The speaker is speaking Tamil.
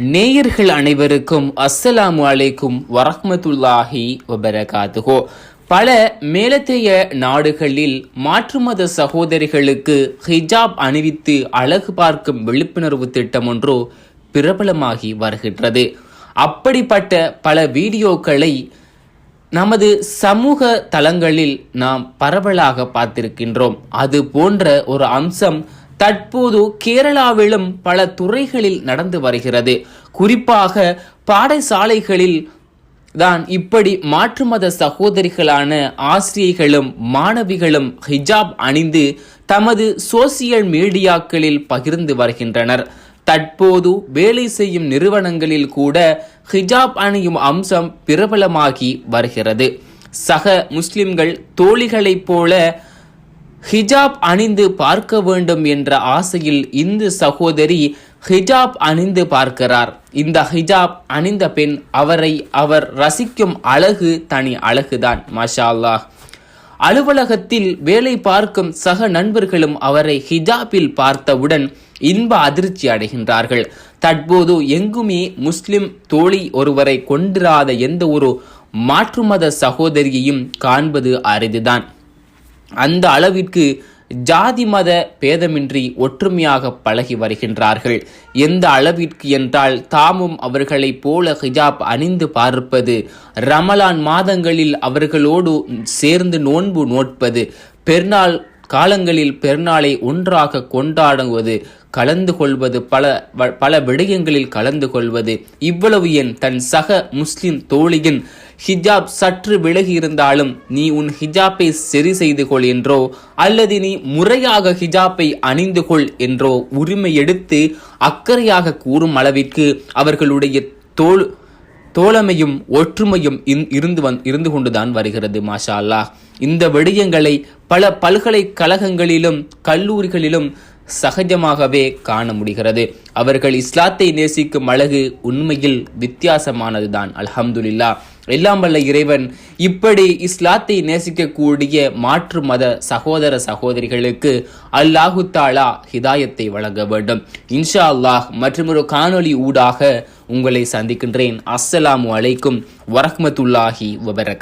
நேயர்கள் அனைவருக்கும் அஸ்ஸலாமு அலைக்கும் வரஹமத்துல்லாஹி வபரகாத்துஹோ. பல மேலத்தைய நாடுகளில் மாற்று மத சகோதரிகளுக்கு ஹிஜாப் அணிவித்து அழகு பார்க்கும் விழிப்புணர்வு திட்டம் ஒன்று பிரபலமாகி வருகின்றது. அப்படிப்பட்ட பல வீடியோக்களை நமது சமூக தளங்களில் நாம் பரவலாக பார்த்திருக்கின்றோம். அது போன்ற ஒரு அம்சம் தற்போது கேரளாவிலும் பல துறைகளில் நடந்து வருகிறது. குறிப்பாக பாடசாலைகளில் தான் இப்படி மாற்று மத சகோதரிகளான ஆசிரியர்களும் மாணவிகளும் ஹிஜாப் அணிந்து தமது சோசியல் மீடியாக்களில் பகிர்ந்து வருகின்றனர். தற்போது வேலை செய்யும் நிறுவனங்களில் கூட ஹிஜாப் அணியும் அம்சம் பிரபலமாகி வருகிறது. சக முஸ்லிம்கள் தோழிகளைப் போல ஹிஜாப் அணிந்து பார்க்க வேண்டும் என்ற ஆசையில் இந்து சகோதரி ஹிஜாப் அணிந்து பார்க்கிறார். இந்த ஹிஜாப் அணிந்த பெண் அவரை அவர் ரசிக்கும் அழகு தனி அழகுதான். மாஷா அல்லாஹ் அலுவலகத்தில் வேலை பார்க்கும் சக நண்பர்களும் அவரை ஹிஜாபில் பார்த்தவுடன் இன்ப அதிர்ச்சி அடைகின்றார்கள். தற்போது எங்குமே முஸ்லிம் தோழி ஒருவரை கொண்டிராத எந்த ஒரு மாற்று மத சகோதரியையும் காண்பது அரிதுதான். அந்த அளவிற்கு ஜாதி மத பேதமின்றி ஒற்றுமையாக பழகி வருகின்றார்கள். எந்த அளவிற்கு என்றால் தாமும் அவர்களைப் போல ஹிஜாப் அணிந்து பார்ப்பது ரமலான் மாதங்களில் அவர்களோடு சேர்ந்து நோன்பு நோட்பது பெருநாள் காலங்களில் பெருநாளை ஒன்றாக கொண்டாடுவது கலந்து கொள்வது பல வ- பல விடயங்களில் கலந்து கொள்வது இவ்வளவு என் தன் சக முஸ்லிம் தோழியின் ஹிஜாப் சற்று விலகி இருந்தாலும் நீ உன் ஹிஜாப்பை சரி செய்து கொள் என்றோ அல்லது நீ முறையாக ஹிஜாப்பை அணிந்து கொள் என்றோ உரிமை எடுத்து அக்கறையாக கூறும் அளவிற்கு அவர்களுடைய தோல் தோழமையும் ஒற்றுமையும் இருந்து வந் இருந்து கொண்டுதான் வருகிறது மாஷா அல்லாஹ் இந்த விடயங்களை பல பல்கலைக்கழகங்களிலும் கல்லூரிகளிலும் சகஜமாகவே காண முடிகிறது. அவர்கள் இஸ்லாத்தை நேசிக்கும் அழகு உண்மையில் வித்தியாசமானதுதான் அல்ஹம்துலில்லா எல்லாம் வல்ல இறைவன் இப்படி இஸ்லாத்தை நேசிக்கக்கூடிய மாற்று மத சகோதர சகோதரிகளுக்கு அல்லாஹு தாலா ஹிதாயத்தை வழங்க வேண்டும். இன்ஷா அல்லாஹ் மற்றொரு காணொலி ஊடாக உங்களை சந்திக்கின்றேன். அஸ்ஸலாமு அலைக்கும் வரஹமத்துல்லாஹி வபரக்